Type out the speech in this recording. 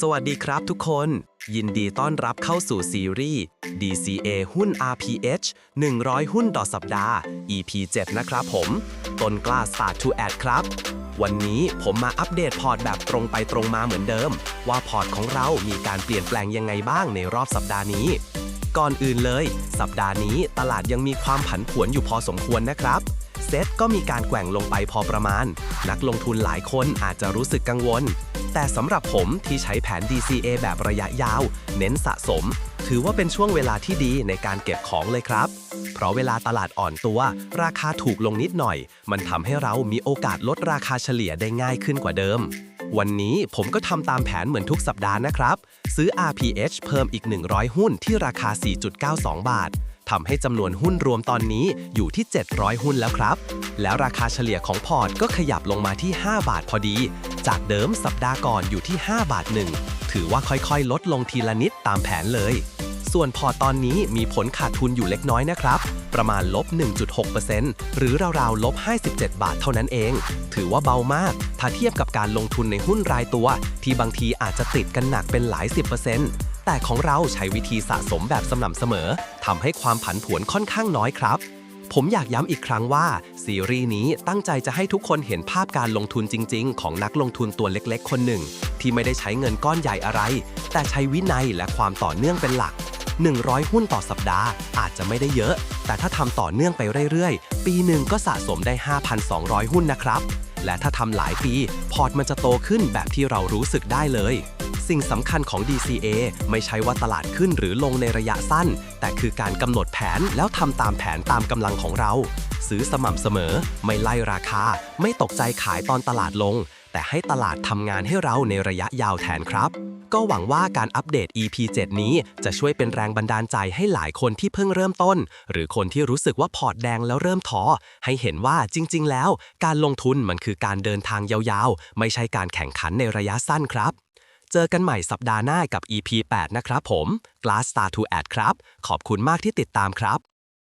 สวัสดีครับทุกคน ยินดีต้อนรับเข้าสู่ซีรีส์ DCA หุ้น RPH 100 หุ้นต่อสัปดาห์ EP 7 นะครับผม ต้นกล้า Start to Add ครับ วันนี้ผมมาอัปเดตพอร์ตแบบตรงไปตรงมาเหมือนเดิม ว่าพอร์ตของเรามีการเปลี่ยนแปลงยังไงบ้างในรอบสัปดาห์นี้ ก่อนอื่นเลย สัปดาห์นี้ตลาดยังมีความผันผวนอยู่พอสมควรนะครับ เซ็ตก็มีการแกว่งลงไปพอประมาณ นักลงทุนหลายคนอาจจะรู้สึกกังวล แต่สำหรับผมที่ใช้แผน DCA แบบระยะยาว เน้นสะสม ถือว่าเป็นช่วงเวลาที่ดีในการเก็บของเลยครับ เพราะเวลาตลาดอ่อนตัว ราคาถูกลงนิดหน่อย มันทำให้เรามีโอกาสลดราคาเฉลี่ยได้ง่ายขึ้นกว่าเดิมวันนี้ผมก็ทำตามแผนเหมือนทุกสัปดาห์นะครับ ซื้อ RPH เพิ่มอีก 100 หุ้นที่ราคา 4.92 บาท ทำให้จำนวนหุ้นรวมตอนนี้อยู่ที่ 700 หุ้นแล้วครับ แล้วราคาเฉลี่ยของพอร์ตก็ขยับลงมาที่ 5 บาทพอดี จากเดิมสัปดาห์ก่อนอยู่ที่ 5 บาทหนึ่งถือว่าค่อยๆ ลดลงทีละนิดตามแผนเลย ส่วนพอตตอนนี้มีผลขาดทุนอยู่เล็กน้อยนะครับ ประมาณลบ 1.6%หรือราวๆลบ 57 บาทเท่านั้นเอง ถือว่าเบามาก ถ้าเทียบกับการลงทุนในหุ้นรายตัว ที่บางทีอาจจะติดกันหนักเป็นหลาย 10%แต่ของเราใช้วิธีสะสมแบบสม่ำเสมอทำให้ความผันผวนค่อนข้างน้อยครับผมอยากย้ำอีกครั้งว่า ซีรีส์นี้ตั้งใจจะให้ทุกคนเห็นภาพการลงทุนจริง ๆ ของนักลงทุนตัวเล็กๆ คนหนึ่ง ที่ไม่ได้ใช้เงินก้อนใหญ่อะไร แต่ใช้วินัยและความต่อเนื่องเป็นหลัก 100 หุ้นต่อสัปดาห์ อาจจะไม่ได้เยอะ แต่ถ้าทำต่อเนื่องไปเรื่อยๆ ปีหนึ่งก็สะสมได้ 5,200 หุ้นนะครับ และถ้าทำหลายปี พอร์ตมันจะโตขึ้นแบบที่เรารู้สึกได้เลย สิ่งสำคัญของ DCA ไม่ใช่ว่าตลาดขึ้นหรือลงในระยะสั้น แต่คือการกำหนดแผนแล้วทำตามแผนตามกำลังของเรา ซื้อสม่ำเสมอ ไม่ไล่ราคา ไม่ตกใจขายตอนตลาดลง แต่ให้ตลาดทำงานให้เราในระยะยาวแทนครับ ก็หวังว่าการอัปเดต EP 7 นี้จะช่วยเป็นแรงบันดาลใจให้หลายคนที่เพิ่งเริ่มต้น หรือคนที่รู้สึกว่าพอร์ตแดงแล้วเริ่มท้อให้เห็นว่าจริง ๆ แล้ว การลงทุนมันคือการเดินทางยาวๆ ไม่ใช่การแข่งขันในระยะสั้นครับ เจอกันใหม่สัปดาห์หน้ากับ EP 8 นะครับผม Glass Star to Add ครับ ขอบคุณมากที่ติดตามครับ